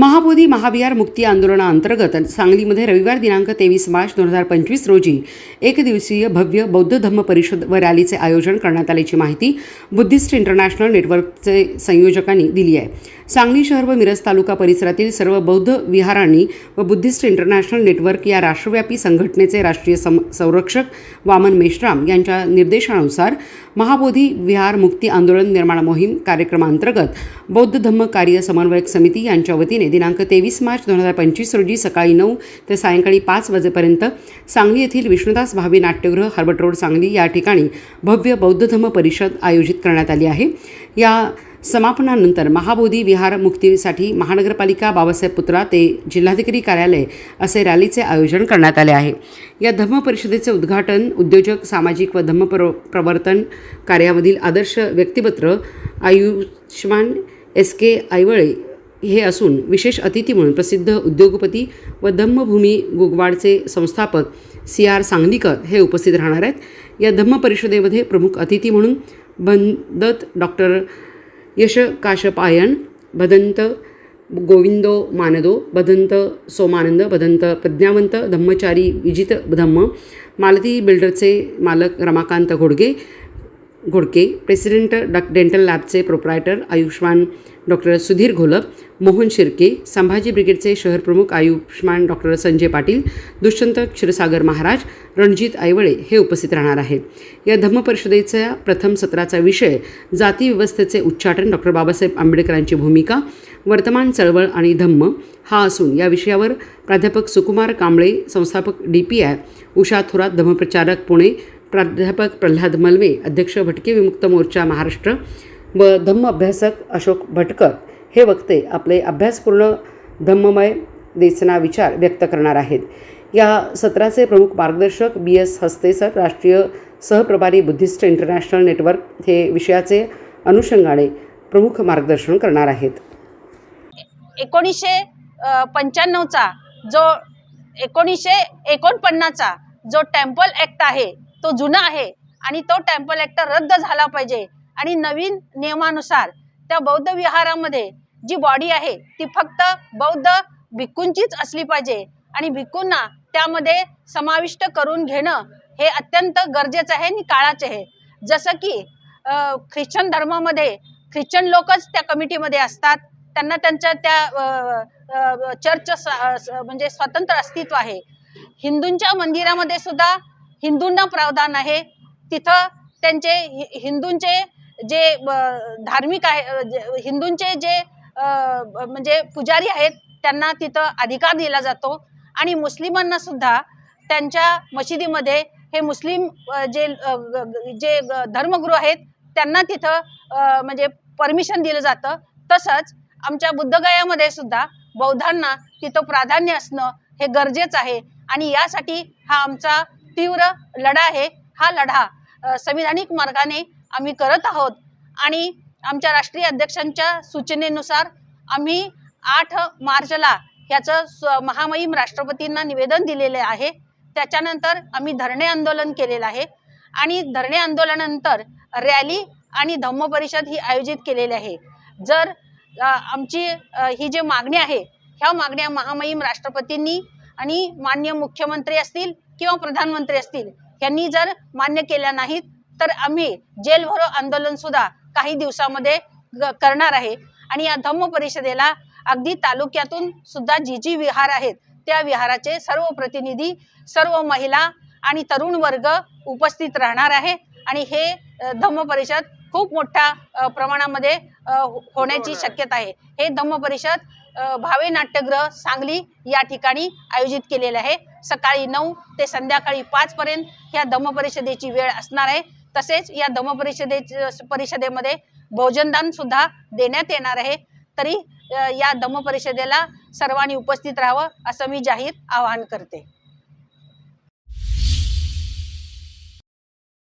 महाबोधी महाविहार मुक्ती आंदोलनाअंतर्गत सांगलीमध्ये रविवार दिनांक तेवीस मार्च दोन हजार पंचवीस रोजी एक दिवसीय भव्य बौद्ध धम्म परिषद व रॅलीचे आयोजन करण्यात आल्याची माहिती बुद्धिस्ट इंटरनॅशनल नेटवर्कचे संयोजकांनी दिली आहे. सांगली शहर व मिरज तालुका परिसरातील सर्व बौद्ध विहारांनी व बुद्धिस्ट इंटरनॅशनल नेटवर्क या राष्ट्रव्यापी संघटनेचे राष्ट्रीय सम संरक्षक वामन मेश्राम यांच्या निर्देशानुसार महाबोधी विहार मुक्ती आंदोलन निर्माण मोहीम कार्यक्रमांतर्गत बौद्ध धम्म कार्य समन्वयक समिती यांच्या वतीने दिनांक तेवीस मार्च दोन हजार पंचवीस रोजी सकाळी नऊ ते सायंकाळी पाच वाजेपर्यंत सांगली येथील विष्णुदास भावे नाट्यगृह हार्बट रोड सांगली या ठिकाणी भव्य बौद्ध धम्म परिषद आयोजित करण्यात आली आहे. या समापनानंतर महाबोधी विहार मुक्तीसाठी महानगरपालिका बाबासाहेब पुतळा ते जिल्हाधिकारी कार्यालय असे रॅलीचे आयोजन करण्यात आले आहे. या धम्म परिषदेचे उद्घाटन उद्योजक सामाजिक व धम्म प्र प्रवर्तन कार्यामधील आदर्श व्यक्तिपत्र आयुष्मान एस के आयवळे हे असून विशेष अतिथी म्हणून प्रसिद्ध उद्योगपती व धम्मभूमी गुगवाडचे संस्थापक सी आर सांगलीकर हे उपस्थित राहणार आहेत. या धम्म परिषदेमध्ये प्रमुख अतिथी म्हणून बंदत डॉक्टर यश काशपायन भदंत गोविंदो मानदो भदंत सोमानंद भदंत प्रज्ञावंत धम्मचारी विजित धम्म मालती बिल्डरचे मालक रमाकांत घोडगे घोडके प्रेसिडेंट डॉ डेंटल लॅबचे प्रोप्रायटर आयुष्मान डॉक्टर सुधीर घोलप मोहन शिर्के संभाजी ब्रिगेडचे शहर प्रमुख आयुष्मान डॉक्टर संजय पाटील दुष्यंत क्षीरसागर महाराज रणजित ऐवळे हे उपस्थित राहणार आहेत या धम्म परिषदेच्या प्रथम सत्राचा विषय जाती व्यवस्थेचे उच्चाटन डॉक्टर बाबासाहेब आंबेडकरांची भूमिका वर्तमान चळवळ आणि धम्म हा असून या विषयावर प्राध्यापक सुकुमार कांबळे संस्थापक D P I Usha Thorat धम्मप्रचारक Pune प्राध्यापक प्रल्हाद मलवे अध्यक्ष भटके विमुक्त मोर्चा महाराष्ट्र व धम्म अभ्यासक अशोक भटकर हे वक्ते आपले अभ्यासपूर्ण धम्ममय देसना विचार व्यक्त करणार आहेत. या सत्राचे प्रमुख मार्गदर्शक बी एस हस्ते सर राष्ट्रीय सहप्रभारी बुद्धिस्ट इंटरनॅशनल नेटवर्क हे विषयाचे अनुषंगाने प्रमुख मार्गदर्शन करणार आहेत. एकोणीसशे पंच्याण्णवचा जो एकोणीसशे एकोणपन्नासचा जो टेम्पल ॲक्ट आहे तो जुना आहे आणि तो टेम्पल ऍक्ट रद्द झाला पाहिजे. आणि नवीन नियमानुसार त्या बौद्ध विहारामध्ये जी बॉडी आहे ती फक्त बौद्ध भिक्खूंचीच असली पाहिजे. आणि भिक्खूंना त्यामध्ये समाविष्ट करून घेणं हे अत्यंत गरजेचं आहे आणि काळाचे आहे. जसं की ख्रिश्चन धर्मामध्ये ख्रिश्चन लोकच त्या कमिटीमध्ये असतात. त्यांना त्यांच्या त्या चर्च म्हणजे स्वतंत्र अस्तित्व आहे. हिंदूंच्या मंदिरामध्ये सुद्धा हिंदूंना प्रावधान आहे. तिथं त्यांचे हि- हिंदूंचे जे धार्मिक आहे हिंदूंचे जे म्हणजे पुजारी आहेत त्यांना तिथं अधिकार दिला जातो. आणि मुस्लिमांना सुद्धा त्यांच्या मशिदीमध्ये हे मुस्लिम जे जे धर्मगुरू आहेत त्यांना तिथं म्हणजे परमिशन दिलं जातं. तसंच आमच्या बुद्धगयामध्ये सुद्धा बौद्धांना तिथं प्राधान्य असणं हे गरजेचं आहे. आणि यासाठी हा आमचा तीव्र लढा आहे. हा लढा संविधानिक मार्गाने आम्ही करत आहोत. आणि आमच्या राष्ट्रीय अध्यक्षांच्या सूचनेनुसार आम्ही आठ मार्चला याचं स महामहिम राष्ट्रपतींना निवेदन दिलेले आहे. त्याच्यानंतर आम्ही धरणे आंदोलन केलेलं आहे. आणि धरणे आंदोलनानंतर रॅली आणि धम्म परिषद ही आयोजित केलेली आहे. जर आमची ही जी मागणी आहे ह्या मागण्या महामहिम राष्ट्रपतींनी आणि मान्य मुख्यमंत्री असतील किंवा प्रधानमंत्री असतील यांनी जर मान्य केल्या नाहीत तर आम्ही जेल भरो आंदोलन सुद्धा काही दिवसामध्ये करणार आहे. आणि या धम्म परिषदेला अगदी तालुक्यातून सुद्धा जी जी विहार आहेत त्या विहाराचे सर्व प्रतिनिधी सर्व महिला आणि तरुण वर्ग उपस्थित राहणार आहे. आणि हे धम्म परिषद खूप मोठ्या प्रमाणामध्ये होण्याची शक्यता आहे. हे धम्म परिषद भावे नाट्यगृह सांगली या ठिकाणी आयोजित केलेले आहे. सकाळी नऊ ते संध्याकाळी पाच पर्यंत ह्या धम्म परिषदेची वेळ असणार आहे. तसेच या धम्म परिषदे परिषदेमध्ये भोजनदान सुद्धा देण्यात येणार आहे. तरी या धम्म परिषदेला सर्वांनी उपस्थित राहावं असं मी जाहीर आवाहन करते.